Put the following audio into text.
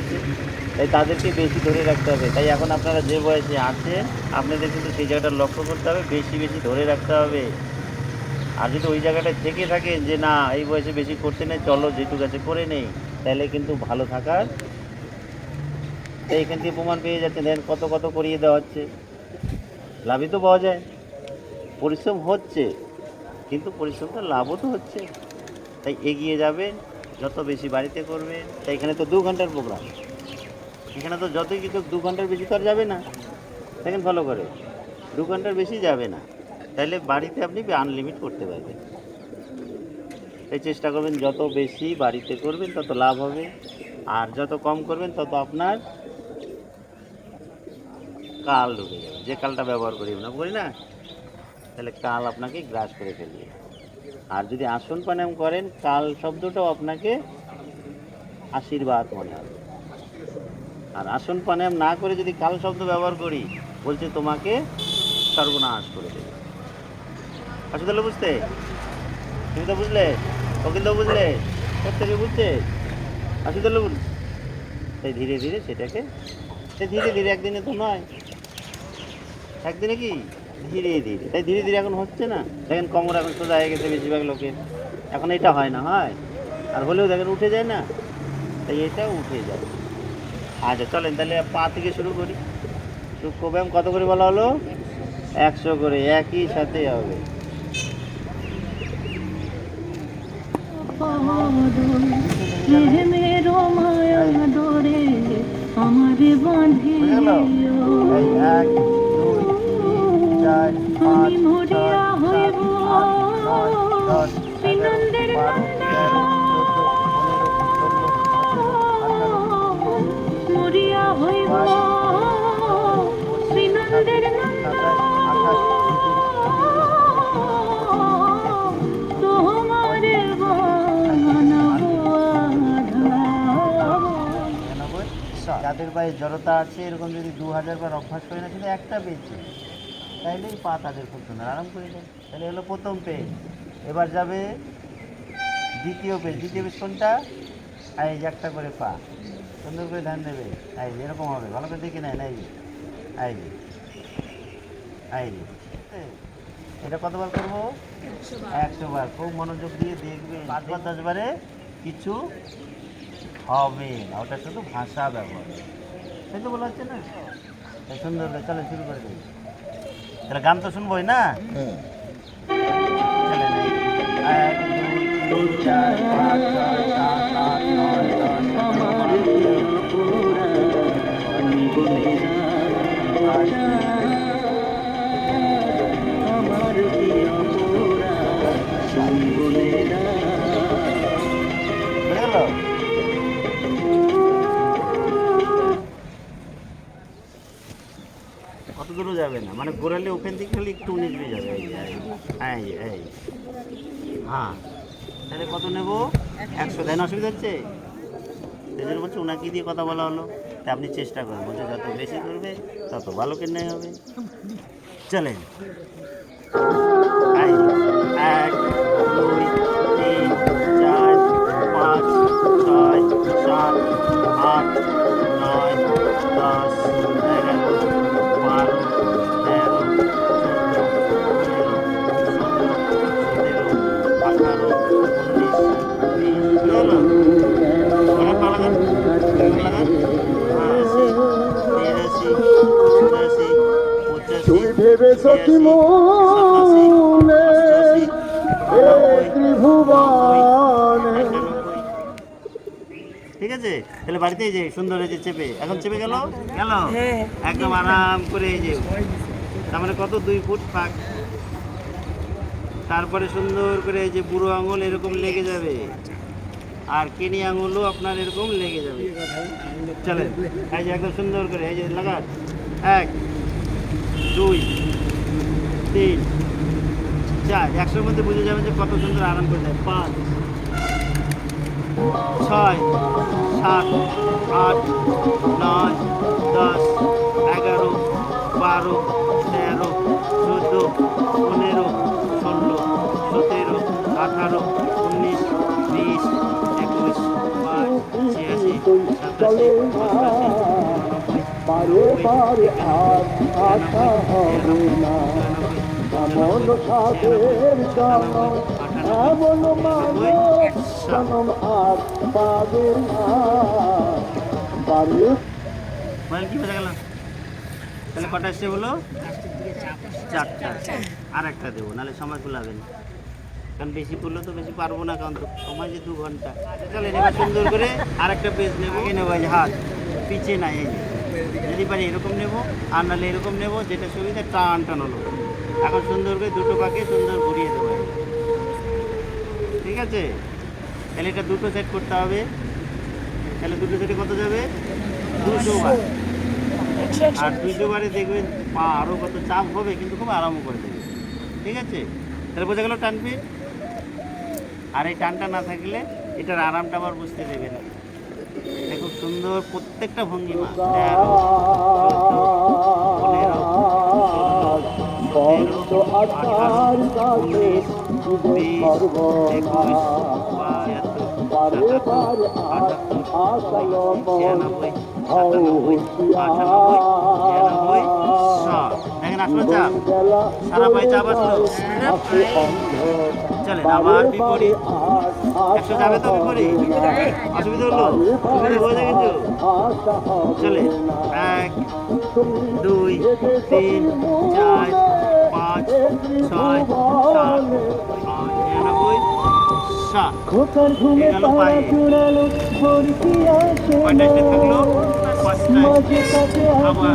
গেছে তাই তাদেরকে বেশি ধরে রাখতে হবে। তাই এখন আপনারা যে বয়সে আছেন, আপনাদের কিন্তু সেই জায়গাটা লক্ষ্য করতে হবে, বেশি বেশি ধরে রাখতে হবে। আর যদি ওই জায়গাটায় থেকে থাকেন যে, না, এই বয়সে বেশি করতে নেই, চলো যেটুকু আছে করে নেই, তাহলে কিন্তু ভালো থাকার তাই এখান থেকে প্রমাণ পেয়ে যাচ্ছে দেখেন কত কত করিয়ে দেওয়া হচ্ছে। লাভই তো পাওয়া যায়। পরিশ্রম হচ্ছে, কিন্তু পরিশ্রমটা লাভও তো হচ্ছে। তাই এগিয়ে যাবেন। যত বেশি বাড়িতে করবেন তাই এখানে তো দু ঘণ্টার প্রোগ্রাম এখানে তো যতই কিছু দু ঘণ্টার বেশি আর যাবে না। দেখেন ফলো করে, দু ঘণ্টার বেশি যাবে না। তাহলে বাড়িতে আপনি আনলিমিট করতে পারবেন। তাই চেষ্টা করবেন, যত বেশি বাড়িতে করবেন, তত লাভ হবে। আর যত কম করবেন, তত আপনার কাল ঢুকে যাবে। যে কালটা ব্যবহার করি না করি না তাহলে কাল আপনাকে গ্রাস করে ফেলবে আর যদি আসন প্রাণায়াম করেন, কাল শব্দটাও আপনাকে আশীর্বাদ মনে হবে। আর আসন প্রাণায়াম না করে যদি কাল শব্দ ব্যবহার করি, বলছে তোমাকে সর্বনাশ করে দেবে। আসলে তাহলে বুঝতে? তুমি তো বুঝলে? ওকিল তো বুঝলে? প্রত্যেকে বুঝছে? আসলে তাহলে তাই ধীরে ধীরে সেটাকে সে ধীরে ধীরে একদিনে তো নয়। একদিনে কি? ধীরে ধীরে। তাই ধীরে ধীরে এখন হচ্ছে না? দেখেন কমর এখন সোজা হয়ে গেছে বেশিরভাগ লোকের। এখন এটা হয় না হয়। আর হলেও দেখেন উঠে যায় না? তাই এটাও উঠে যায়। আচ্ছা চলেন তাহলে পা থেকে শুরু করি। সূক্ষ্ম ব্যায়াম কত করে বলা হলো? একশো করে একই সাথে হবে। আমারে বাঁধে আমি মরিয়া হইব। বিনন্দের মরিয়া হইব। যাদের পায়ে জড়তা আছে এরকম যদি দু হাজার বার অভ্যাস করে না শুধু একটা পেয়েছে। তাইলেই পা তাদের খুব সুন্দর। আরাম করে দেয়। তাহলে হলো প্রথম পেজ এবার যাবে দ্বিতীয় পেজ দ্বিতীয় পেজ কোনটা? এই যে একটা করে পা। সুন্দর করে ধ্যান দেবে এই যে এরকম হবে। ভালো করে দেখে নেয় যে। এই যে। এই যে। এটা কতবার করব? একশো বার। খুব মনোযোগ দিয়ে দেখবে। পাঁচবার দশবারে কিছু হবে না। ওটা শুধু ভাষা ব্যবহার। সেই তো বলা হচ্ছে না। সুন্দর করে চলে শুরু করে দিই। তাহলে গান তো শুনবোই না? এক, দুই, তিন, চার, পাঁচ, ছয়, সাত, আট, নয়, দশ, ঘোরালে ওখান থেকে খালি একটু নিচে যাবে এই এই। হ্যাঁ। তাহলে কত নেব? একশো। দেন অসুবিধা হচ্ছে? সেই জন্য বলছে ওনাকে দিয়ে কথা বলা হলো। তা আপনি চেষ্টা করেন। বলছে, যত বেশি করবে, তত ভালো কেন্দ্রে হবে। চলেন। এক, দুই, তিন, চার, পাঁচ, ছয়, সাত, আট মনে ত্রিভুবনে ঠিক আছে? তাহলে বাড়িতে এই যে সুন্দর হয়েছে চেপে এখন চেপে গেল? গেল? একদম আরাম করে এই যে। তার মানে কত দুই ফুট ফাঁক। তারপরে সুন্দর করে এই যে বুড়ো আঙুল এরকম লেগে যাবে। আর কেনি আঙুলও আপনার এরকম লেগে যাবে। চলে এই যে একদম সুন্দর করে এই যে লাগান। এক দুই, তিন, চার। একশোর মধ্যে বুঝে যাবেন যে কত সুন্দর আরাম করে দেয়। পাঁচ, ছয়, সাত, আট, নয়, দশ, এগারো, বারো, তেরো, চোদ্দ, পনেরো, ষোলো, সতেরো, আঠারো, উনিশ, বিশ, একুশ, বাইশ, ছিয়াশি, সাতাশি বারে বারে আর আশা হবে না। এমন সাধের জন্ম, এমন মানব জন্ম আর পাবে না। বারে বল কি বোঝা গেল? তাহলে কটা এসছে বলো? চারটা। আর একটা দেবো, নাহলে সময় কুলাবে না কারণ বেশি করলে তো বেশি পারব না, কারণ তো সময় যে দু ঘণ্টা। চলে এবার সুন্দর করে আর একটা পেজ নেব কি নেব হাত। পিছিয়ে নাই এই যদি পারি এরকম নেব আর নাহলে এরকম নেব যেটা সুবিধা টান টান হলো। এখন সুন্দর করে দুটো পাকে সুন্দর ঘুরিয়ে দেবো ঠিক আছে? তাহলে এটা দুটো সেট করতে হবে। তাহলে দুটো সেটে কত যাবে? দুশো বার। আর দুশো বারে দেখবেন পা আরও কত চাপ হবে কিন্তু খুব আরামও করে দেবে ঠিক আছে? তাহলে বোঝা গেল টানবে আর এই টানটা না থাকলে এটার আরামটা আবার বুঝতে দেবে না। খুব সুন্দর প্রত্যেকটা ভঙ্গিমা। তেরো পনেরো পঞ্চ আচার বিশ একুশ বাইশ বারে বারে আর আশালো ছিয়ানব্বই সাতানব্বই আটানব্বই ছিয়ানব্বই ষাট। দেখেন আসলো চাপ সারা পায়ে চাপ আসলো চলেন আবার বিপরীত। একশো যাবে তো বিপরীত অসুবিধা হলো? হয়ে যায় কিন্তু। চলে। এক দুই তিন চার পাঁচ ছয় সাত নিরানব্বই এই গেল পায়ে। কয়টা থাকল পাঁচটায় মাঝে আবার